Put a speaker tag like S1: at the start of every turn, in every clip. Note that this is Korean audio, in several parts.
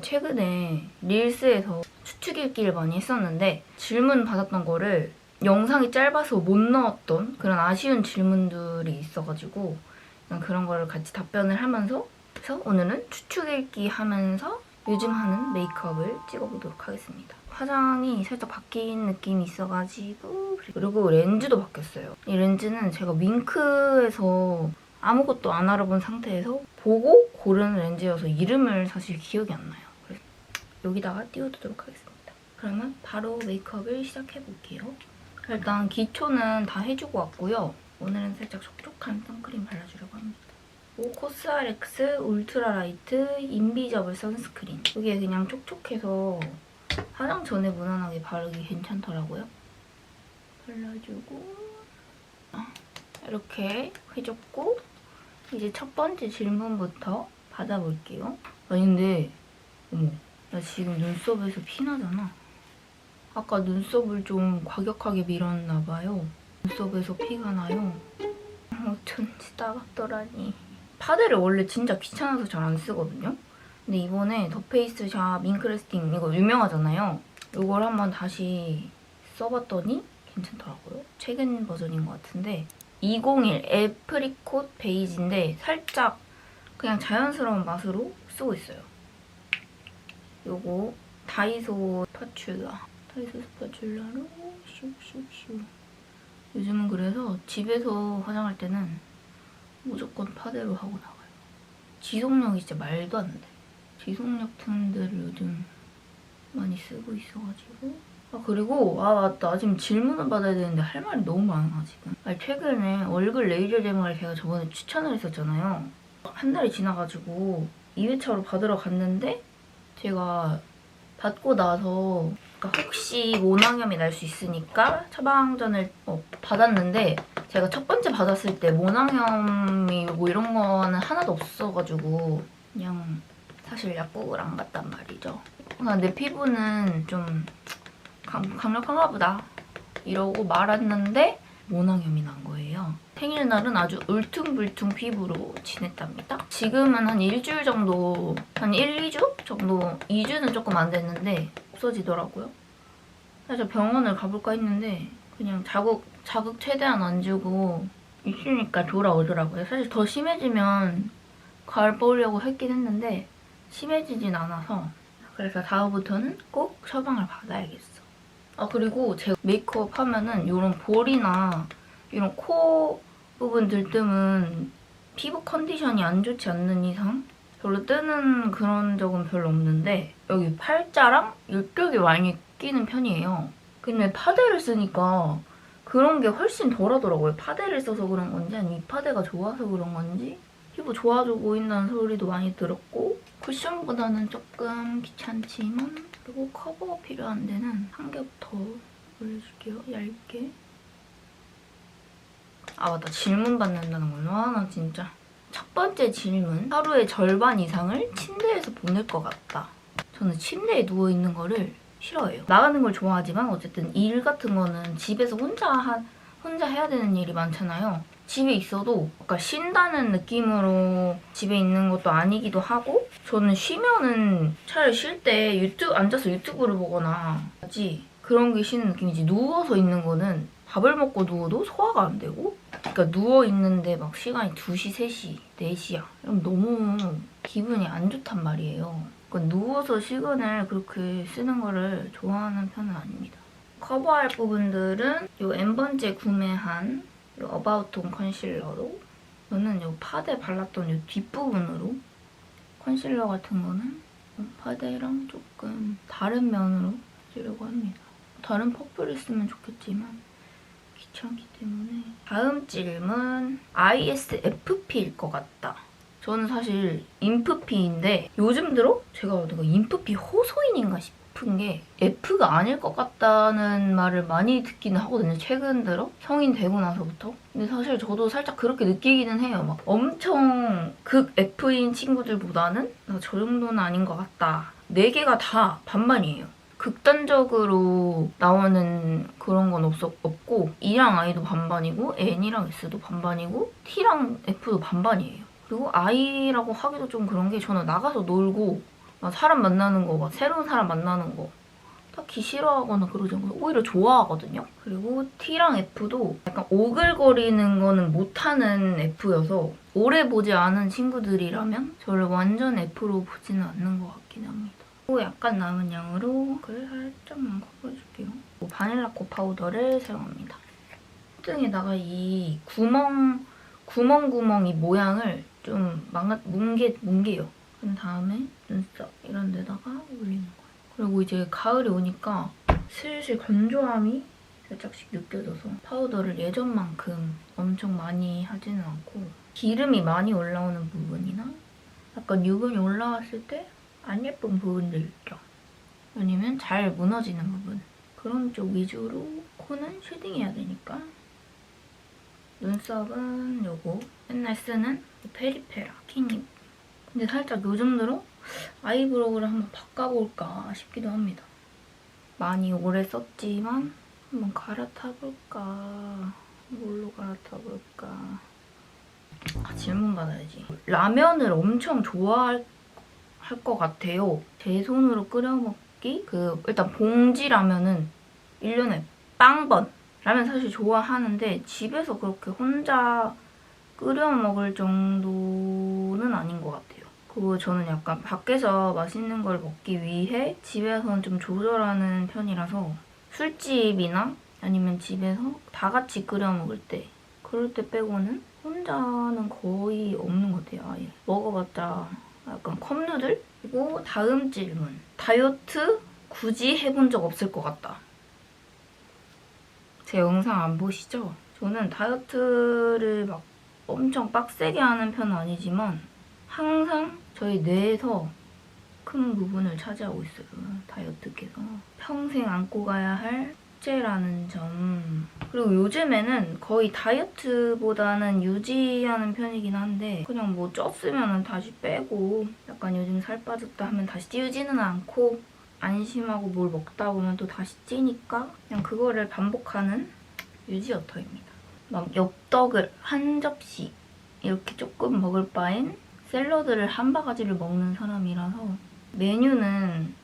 S1: 최근에 릴스에서 추측 읽기를 많이 했었는데 질문 받았던 거를 영상이 짧아서 못 넣었던 그런 아쉬운 질문들이 있어가지고 그런 거를 같이 답변을 하면서 그래서 오늘은 추측 읽기 하면서 요즘 하는 메이크업을 찍어보도록 하겠습니다. 화장이 살짝 바뀐 느낌이 있어가지고 그리고 렌즈도 바뀌었어요. 이 렌즈는 제가 윙크에서 아무것도 안 알아본 상태에서 보고 고른 렌즈여서 이름을 사실 기억이 안 나요. 여기다가 띄워두도록 하겠습니다. 그러면 바로 메이크업을 시작해볼게요. 일단 기초는 다 해주고 왔고요. 오늘은 살짝 촉촉한 선크림 발라주려고 합니다. 오, 코스알엑스 울트라 라이트 인비저블 선스크린. 이게 그냥 촉촉해서 화장 전에 무난하게 바르기 괜찮더라고요. 발라주고 아, 이렇게 해줬고 이제 첫 번째 질문부터 받아볼게요. 아니 근데 어머 나 지금 눈썹에서 피 나잖아. 아까 눈썹을 좀 과격하게 밀었나 봐요. 눈썹에서 피가 나요. 어쩐지 따갑더라니. 파데를 원래 진짜 귀찮아서 잘 안 쓰거든요. 근데 이번에 더페이스샵 밍크레스팅 이거 유명하잖아요. 이걸 한번 다시 써봤더니 괜찮더라고요. 최근 버전인 것 같은데 201 애프리콧 베이지인데 살짝 그냥 자연스러운 맛으로 쓰고 있어요. 요거 다이소 스파츌라. 다이소 스파츌라로 슉슉슉. 요즘은 그래서 집에서 화장할 때는 무조건 파데로 하고 나가요. 지속력이 진짜 말도 안 돼. 지속력 튼들을 요즘 많이 쓰고 있어가지고. 아 그리고 아 맞다. 지금 질문을 받아야 되는데 할 말이 너무 많아 지금. 아니 최근에 얼굴 레이저 제모를 제가 저번에 추천을 했었잖아요. 한 달이 지나가지고 2회차로 받으러 갔는데 제가 받고 나서 그러니까 혹시 모낭염이 날 수 있으니까 처방전을 어, 받았는데 제가 첫 번째 받았을 때 모낭염이 뭐 이런 거는 하나도 없어가지고 그냥 사실 약국을 안 갔단 말이죠. 내 피부는 좀 강, 강력한가 보다 이러고 말았는데 모낭염이 난 거예요. 생일날은 아주 울퉁불퉁 피부로 지냈답니다. 지금은 한 일주일 정도, 한 1, 2주 정도, 2주는 조금 안 됐는데 없어지더라고요. 사실 병원을 가볼까 했는데 그냥 자극, 자극 최대한 안 주고 있으니까 돌아오더라고요. 사실 더 심해지면 가을 뽑으려고 했긴 했는데 심해지진 않아서 그래서 다음부터는 꼭 처방을 받아야겠어. 아 그리고 제가 메이크업 하면은 이런 볼이나 이런 코 부분 들뜸은 피부 컨디션이 안 좋지 않는 이상 별로 뜨는 그런 적은 별로 없는데 여기 팔자랑 이쪽이 많이 끼는 편이에요. 근데 파데를 쓰니까 그런 게 훨씬 덜 하더라고요. 파데를 써서 그런 건지 아니면 이 파데가 좋아서 그런 건지 피부 좋아져 보인다는 소리도 많이 들었고 쿠션보다는 조금 귀찮지만 그리고 커버가 필요한 데는 한 겹 더 올려줄게요. 얇게. 아 맞다. 질문 받는다는 걸로? 아나 진짜. 첫 번째 질문. 하루의 절반 이상을 침대에서 보낼 것 같다. 저는 침대에 누워있는 거를 싫어해요. 나가는 걸 좋아하지만 어쨌든 일 같은 거는 집에서 혼자 하, 혼자 해야 되는 일이 많잖아요 집에 있어도 약간 쉰다는 느낌으로 집에 있는 것도 아니기도 하고 저는 쉬면은 차라리 쉴 때 유튜브 앉아서 유튜브를 보거나 하지 그런 게 쉬는 느낌이지 누워서 있는 거는 밥을 먹고 누워도 소화가 안 되고 그러니까 누워 있는데 막 시간이 2시, 3시, 4시야. 이러면 너무 기분이 안 좋단 말이에요. 그러니까 누워서 시간을 그렇게 쓰는 거를 좋아하는 편은 아닙니다. 커버할 부분들은 이 N번째 구매한 이 어바웃톤 컨실러로 저는 이 파데 발랐던 이 뒷부분으로 컨실러 같은 거는 이 파데랑 조금 다른 면으로 쓰려고 합니다. 다른 퍼플을 쓰면 좋겠지만 귀찮기 때문에 다음 질문 ISFP일 것 같다. 저는 사실 인프피인데 요즘 들어 제가 내가 인프피 호소인인가 싶 은 게 F가 아닐 것 같다는 말을 많이 듣기는 하거든요. 최근 들어 성인 되고 나서부터. 근데 사실 저도 살짝 그렇게 느끼기는 해요. 막 엄청 극 F인 친구들보다는 나 저 정도는 아닌 것 같다. 네 개가 다 반반이에요. 극단적으로 나오는 그런 건 없, 없고 E랑 I도 반반이고 N이랑 S도 반반이고 T랑 F도 반반이에요. 그리고 I라고 하기도 좀 그런 게 저는 나가서 놀고 막 사람 만나는 거, 막 새로운 사람 만나는 거 딱히 싫어하거나 그러지 않고 오히려 좋아하거든요. 그리고 T랑 F도 약간 오글거리는 거는 못하는 F여서 오래 보지 않은 친구들이라면 저를 완전 F로 보지는 않는 것 같긴 합니다. 그리고 약간 남은 양으로 그걸 살짝만 커버해줄게요. 바닐라 코 파우더를 사용합니다. 손등에다가 이 구멍 구멍 구멍 이 모양을 좀 망가 뭉개 뭉개요. 그런 다음에 눈썹 이런 데다가 올리는 거예요. 그리고 이제 가을이 오니까 슬슬 건조함이 살짝씩 느껴져서 파우더를 예전만큼 엄청 많이 하지는 않고 기름이 많이 올라오는 부분이나 약간 유분이 올라왔을 때 안 예쁜 부분들 있죠. 아니면 잘 무너지는 부분 그런 쪽 위주로 코는 쉐딩해야 되니까 눈썹은 요거 맨날 쓰는 페리페라 킹립 근데 살짝 요즘 들어 아이브로우를 한번 바꿔볼까 싶기도 합니다. 많이 오래 썼지만 한번 갈아타볼까? 뭘로 갈아타볼까? 아, 질문 받아야지. 라면을 엄청 좋아할 것 같아요. 제 손으로 끓여 먹기? 그 일단 봉지 라면은 1년에 빵번 라면 사실 좋아하는데 집에서 그렇게 혼자 끓여 먹을 정도는 아닌 것 같아요. 그리고 저는 약간 밖에서 맛있는 걸 먹기 위해 집에서는 좀 조절하는 편이라서 술집이나 아니면 집에서 다 같이 끓여 먹을 때 그럴 때 빼고는 혼자는 거의 없는 것 같아요. 아예 먹어봤자 약간 컵누들? 그리고 다음 질문 다이어트 굳이 해본 적 없을 것 같다. 제 영상 안 보시죠? 저는 다이어트를 막 엄청 빡세게 하는 편은 아니지만 항상 저희 뇌에서 큰 부분을 차지하고 있어요. 다이어트께서. 평생 안고 가야 할 숙제라는 점. 그리고 요즘에는 거의 다이어트보다는 유지하는 편이긴 한데 그냥 뭐 쪘으면 다시 빼고 약간 요즘 살 빠졌다 하면 다시 찌우지는 않고 안심하고 뭘 먹다 보면 또 다시 찌니까 그냥 그거를 반복하는 유지어터입니다. 막 엽떡을 한 접시 이렇게 조금 먹을 바엔 샐러드를 한 바가지를 먹는 사람이라서 메뉴는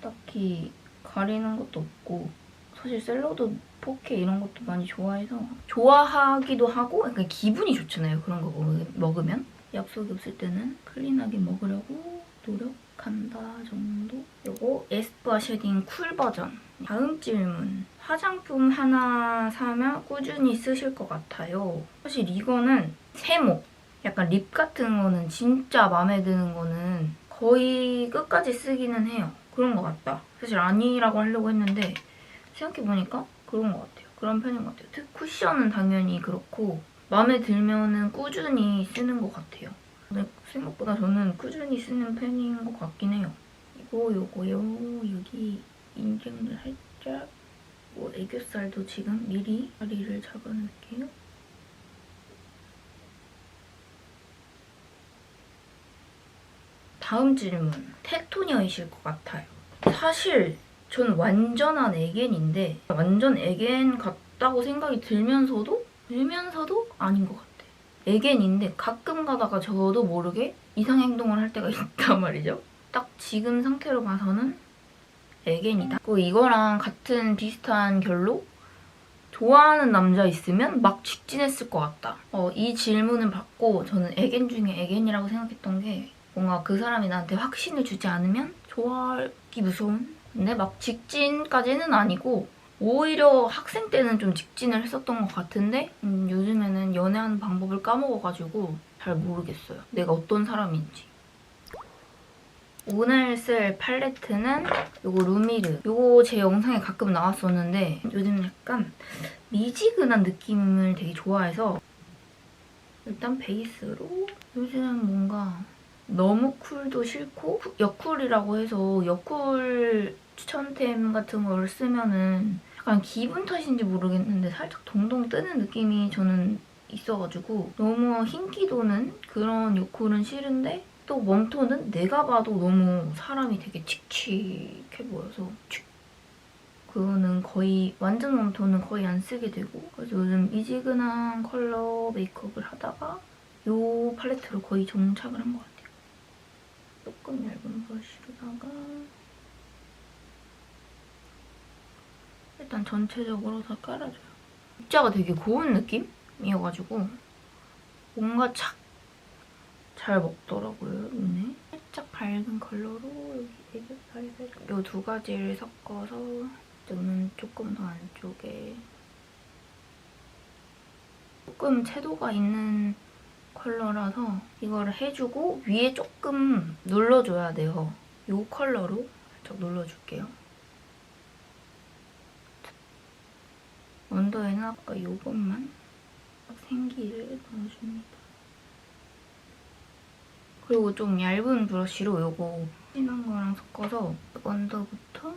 S1: 딱히 가리는 것도 없고 사실 샐러드 포케 이런 것도 많이 좋아해서 좋아하기도 하고 약간 기분이 좋잖아요 그런 거 먹- 먹으면. 약속이 없을 때는 클린하게 먹으려고 노력한다 정도? 그리고 에스쁘아 쉐딩 쿨 버전. 다음 질문. 화장품 하나 사면 꾸준히 쓰실 것 같아요. 사실 이거는 세모 약간 립 같은 거는 진짜 마음에 드는 거는 거의 끝까지 쓰기는 해요 그런 것 같다 사실 아니라고 하려고 했는데 생각해보니까 그런 것 같아요. 그런 편인 것 같아요. 특 쿠션은 당연히 그렇고 마음에 들면은 꾸준히 쓰는 것 같아요. 근데 생각보다 저는 꾸준히 쓰는 편인 것 같긴 해요. 이거 요거요 여기 인중도 살짝 뭐 애교살도 지금 미리 다리를 잡아놓을게요. 다음 질문. 테토녀이실 것 같아요. 사실 전 완전한 애겐인데 완전 애겐 같다고 생각이 들면서도 들면서도 아닌 것 같아. 애겐인데 가끔 가다가 저도 모르게 이상 행동을 할 때가 있단 말이죠. 딱 지금 상태로 봐서는 애겐이다. 그리고 이거랑 같은 비슷한 결로 좋아하는 남자 있으면 막 직진했을 것 같다. 어, 이 질문을 받고 저는 애겐 중에 애겐이라고 생각했던 게 뭔가 그 사람이 나한테 확신을 주지 않으면 좋아하기 무서운 근데 막 직진까지는 아니고 오히려 학생 때는 좀 직진을 했었던 것 같은데 음, 요즘에는 연애하는 방법을 까먹어가지고 잘 모르겠어요. 내가 어떤 사람인지. 오늘 쓸 팔레트는 요거 루미르. 요거 제 영상에 가끔 나왔었는데 요즘 약간 미지근한 느낌을 되게 좋아해서 일단 베이스로 요즘 뭔가 너무 쿨도 싫고 여쿨이라고 해서 여쿨 추천템 같은 걸 쓰면은 약간 기분 탓인지 모르겠는데 살짝 동동 뜨는 느낌이 저는 있어가지고 너무 흰기 도는 그런 여쿨은 싫은데 또 웜톤은 내가 봐도 너무 사람이 되게 칙칙해 보여서 칙. 그거는 거의 완전 웜톤은 거의 안 쓰게 되고 그래서 요즘 미지근한 컬러 메이크업을 하다가 이 팔레트로 거의 정착을 한 것 같아요. 조금 얇은 브러쉬로다가 일단 전체적으로 다 깔아줘요. 입자가 되게 고운 느낌이어가지고 뭔가 착 잘 먹더라고요, 눈에. 살짝 밝은 컬러로 여기 애교살에 살짝 이두 가지를 섞어서 눈 조금 더 안쪽에 조금 채도가 있는 컬러라서 이거를 해주고 위에 조금 눌러줘야 돼요. 이 컬러로 살짝 눌러줄게요. 언더에는 아까 이것만 생기를 넣어줍니다. 그리고 좀 얇은 브러쉬로 이거 진한 거랑 섞어서 언더부터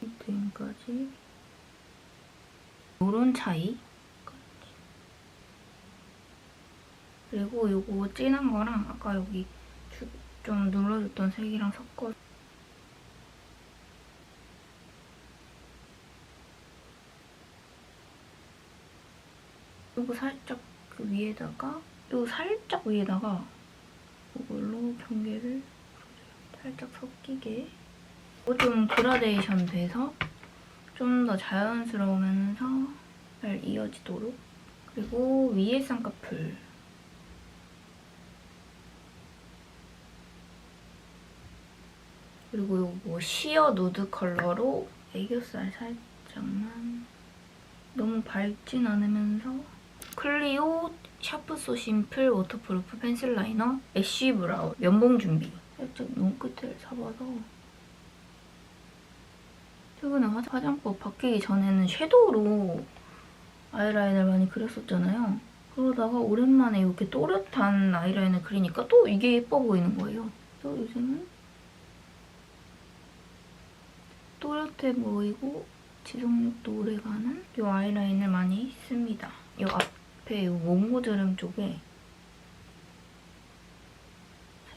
S1: 밑에까지 이런 차이 그리고 이거 진한 거랑 아까 여기 주- 좀 눌러줬던 색이랑 섞어. 이거 살짝 그 위에다가 이거 살짝 위에다가 이걸로 경계를 살짝 섞이게. 이거 좀 그라데이션 돼서 좀 더 자연스러우면서 잘 이어지도록. 그리고 위에 쌍꺼풀 그리고 요거 시어 누드 컬러로 애교살 살짝만 너무 밝진 않으면서 클리오 샤프소 심플 워터프루프 펜슬 라이너 애쉬 브라운 면봉 준비. 살짝 눈 끝을 잡아서 최근에 화- 화장법 바뀌기 전에는 섀도우로 아이라인을 많이 그렸었잖아요. 그러다가 오랜만에 이렇게 또렷한 아이라인을 그리니까 또 이게 예뻐 보이는 거예요. 그래서 요즘은 또렷해 보이고 지속력도 오래가는 이 아이라인을 많이 씁니다. 이 앞에 이 모모드름 쪽에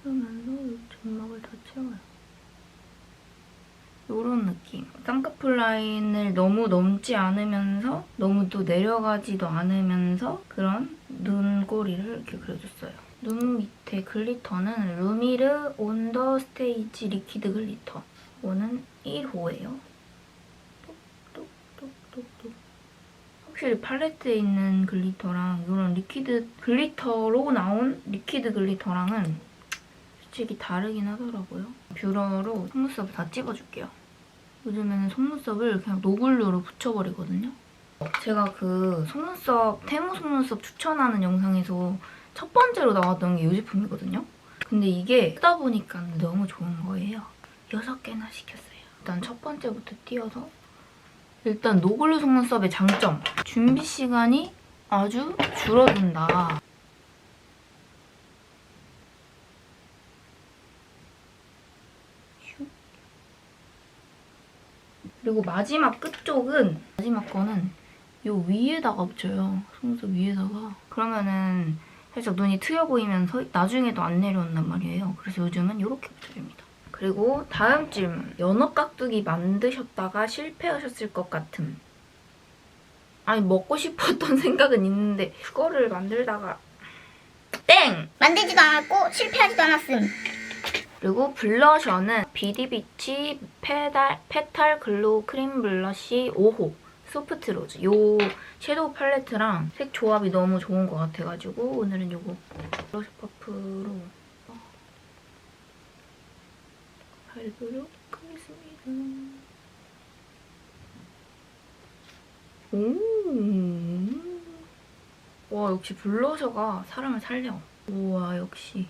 S1: 채우면서 이 점막을 다 채워요. 이런 느낌. 쌍꺼풀 라인을 너무 넘지 않으면서 너무 또 내려가지도 않으면서 그런 눈꼬리를 이렇게 그려줬어요. 눈 밑에 글리터는 루미르 온더 스테이지 리퀴드 글리터. 이거는 1호예요. 똑똑똑똑똑. 확실히 팔레트에 있는 글리터랑 이런 리퀴드 글리터로 나온 리퀴드 글리터랑은 솔직히 다르긴 하더라고요. 뷰러로 속눈썹을 다 찍어줄게요. 요즘에는 속눈썹을 그냥 노블루로 붙여버리거든요. 제가 그 속눈썹, 테무 속눈썹 추천하는 영상에서 첫 번째로 나왔던 게 이 제품이거든요. 근데 이게 쓰다 보니까 너무 좋은 거예요. 여섯 개나 시켰어요. 일단 첫 번째부터 띄어서 일단 노블루 속눈썹의 장점 준비 시간이 아주 줄어든다. 슉. 그리고 마지막 끝쪽은 마지막 거는 요 위에다가 붙여요. 속눈썹 위에다가. 그러면은 살짝 눈이 트여 보이면서 나중에도 안 내려온단 말이에요. 그래서 요즘은 이렇게 붙여줍니다. 그리고 다음 질문. 연어 깍두기 만드셨다가 실패하셨을 것 같음. 아니 먹고 싶었던 생각은 있는데 그거를 만들다가 땡!
S2: 만들지도 않았고 실패하지도 않았음.
S1: 그리고 블러셔는 비디비치 페달, 페탈 글로우 크림 블러쉬 5호 소프트 로즈 요 섀도우 팔레트랑 색 조합이 너무 좋은 것 같아가지고 오늘은 요거 블러셔 퍼프로 발도록 하겠습니다. 오. 와 역시 블러셔가 사람을 살려. 우와 역시.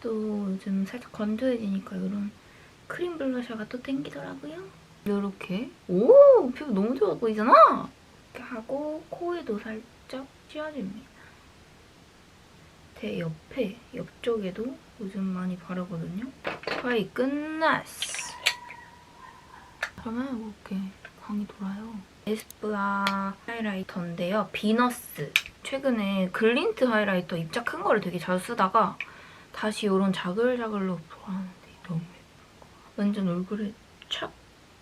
S1: 또 요즘 살짝 건조해지니까 이런 크림 블러셔가 또 땡기더라고요. 이렇게 오 피부 너무 좋아 보이잖아. 이렇게 하고 코에도 살짝 쥐어줍니다. 대 옆에 옆쪽에도 요즘 많이 바르거든요. 거의 끝났어. 그러면 이렇게 광이 돌아요. 에스쁘아 하이라이터인데요. 비너스. 최근에 글린트 하이라이터 입자 큰 거를 되게 잘 쓰다가 다시 이런 자글자글로 돌아가는데 너무 거. 완전 얼굴에 착.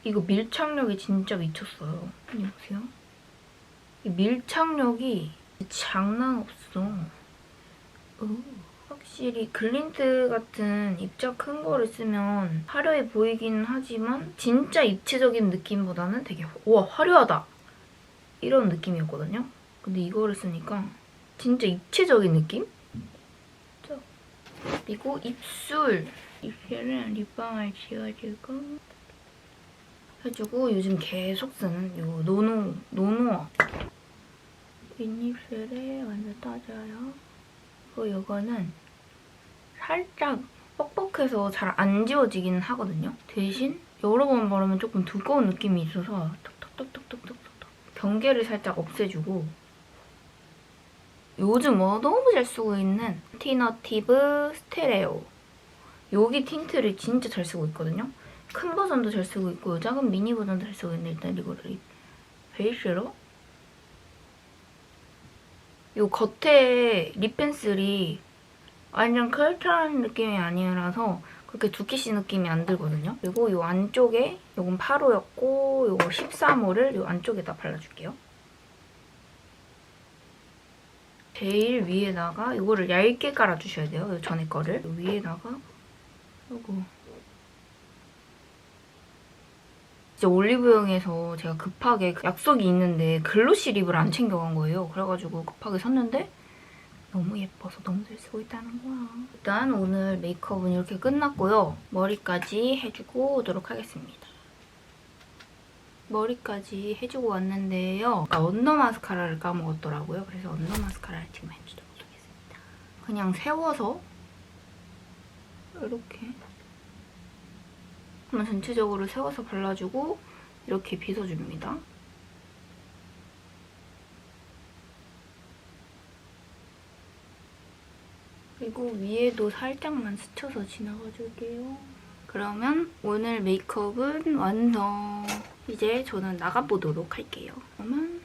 S1: 이거 밀착력이 진짜 미쳤어요. 이거 보세요. 이 밀착력이 장난 없어. 확실히 글린트 같은 입자 큰 거를 쓰면 화려해 보이긴 하지만 진짜 입체적인 느낌보다는 되게 우와 화려하다 이런 느낌이었거든요. 근데 이거를 쓰니까 진짜 입체적인 느낌? 자, 그리고 입술 입술은 립밤을 지워주고 해주고 요즘 계속 쓰는 요 노노 노노 윗입술에 완전 따져요. 그리고 이거는 살짝 뻑뻑해서 잘 안 지워지기는 하거든요. 대신 여러 번 바르면 조금 두꺼운 느낌이 있어서 톡톡톡톡톡톡톡 경계를 살짝 없애주고 요즘 어 너무 잘 쓰고 있는 티너티브 스테레오 여기 틴트를 진짜 잘 쓰고 있거든요. 큰 버전도 잘 쓰고 있고 작은 미니 버전도 잘 쓰고 있는데 일단 이거를 이 베이스로 요 겉에 립 펜슬이 완전 클트한 느낌이 아니라서 그렇게 두키시 느낌이 안 들거든요. 그리고 요 안쪽에 요건 8호였고 요거 13호를 요 안쪽에다 발라줄게요. 제일 위에다가 이거를 얇게 깔아주셔야 돼요. 요 전에 거를 요 위에다가 요거 진짜 올리브영에서 제가 급하게 약속이 있는데 글로시 립을 안 챙겨간 거예요. 그래가지고 급하게 샀는데 너무 예뻐서 너무 잘 쓰고 있다는 거야. 일단 오늘 메이크업은 이렇게 끝났고요. 머리까지 해주고 오도록 하겠습니다. 머리까지 해주고 왔는데요. 아까 언더 마스카라를 까먹었더라고요. 그래서 언더 마스카라를 지금 해주도록 하겠습니다. 그냥 세워서 이렇게 한번 전체적으로 세워서 발라주고 이렇게 빗어줍니다. 그리고 위에도 살짝만 스쳐서 지나가줄게요. 그러면 오늘 메이크업은 완성. 이제 저는 나가보도록 할게요. 그러면